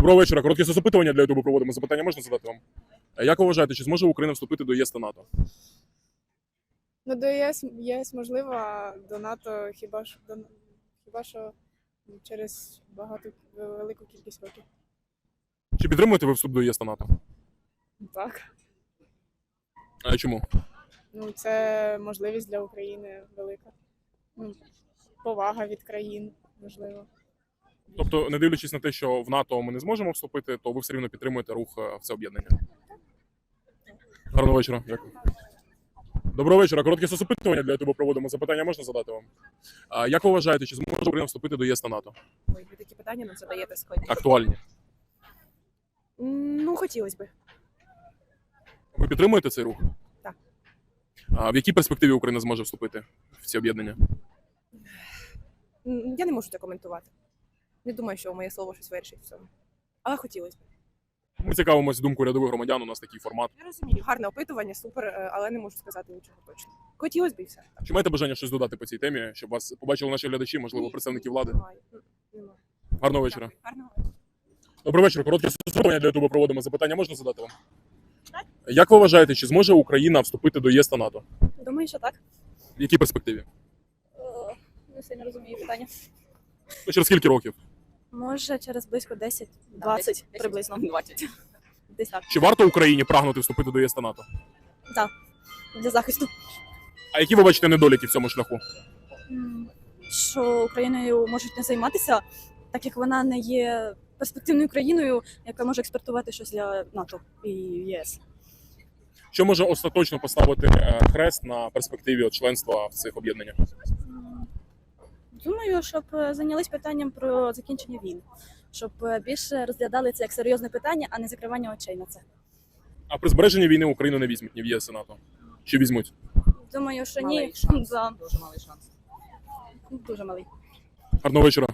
Доброго вечора. Коротке запитування для Ютубу проводимо. Запитання можна задати вам? Е, Як ви вважаєте, чи зможе Україна вступити до ЄС та НАТО? Ну, до ЄС, ЄС можливо, а до НАТО хіба ж до, хіба що через багато велику кількість років. Чи підтримуєте ви вступ до ЄС та НАТО? Так. А чому? Ну, це можливість для України велика. Ну, повага від країн, можливо. Тобто, не дивлячись на те, що в НАТО ми не зможемо вступити, то ви все рівно підтримуєте рух е, в це об'єднання. Гарного вечора. Дякую. Доброго вечора. Коротке запитування для Ютубу проводимо. Запитання можна задати вам? А як ви вважаєте, чи зможе Україна вступити до ЄС та НАТО? Ой, ви такі питання нам задаєте сьогодні. Актуальні. Ну, хотілося б. Ви підтримуєте цей рух? Так. А в якій перспективі Україна зможе вступити в ці об'єднання? Я не можу це коментувати. Не думаю, що моє слово щось вирішить в цьому. Але хотілося б. Ми цікавимося думкою рядових громадян. У нас такий формат. Я розумію, гарне опитування, супер, е, але не можу сказати нічого точно. Хотілося б і все. Чи маєте бажання щось додати по цій темі, щоб вас побачили наші глядачі, можливо, Ні, представники влади? Немає. Немає. Гарного вечора. Дякую. Гарного вечора. Добрий вечір. Коротке запитання для Ютубу проводимо. Запитання можна задати вам? Як ви вважаєте, чи зможе Україна вступити до ЄС та НАТО? Думаю, що так. В якій перспективі? Е, Не сильно розумію питання. Ну, через скільки років? Може, через близько 10, 20 приблизно. 20. Десь так. Чи варто Україні прагнути вступити до ЄС та НАТО? Так. Для захисту. А які ви бачите недоліки в цьому шляху? М, Що Україною можуть не займатися, так як вона не є перспективною країною, яка може експортувати щось для НАТО і ЄС. Що може остаточно поставити е, хрест на перспективі от членства в цих об'єднаннях? М, Думаю, щоб е, зайнялись питанням про закінчення війни, щоб е, більше розглядали це як серйозне питання, а не закривання очей на це. А при збереженні війни Україну не візьмуть ні в ЄС і НАТО. Чи візьмуть? Думаю, що Малий ні. шанс. Дуже малий шанс. дуже малий. Гарного вечора.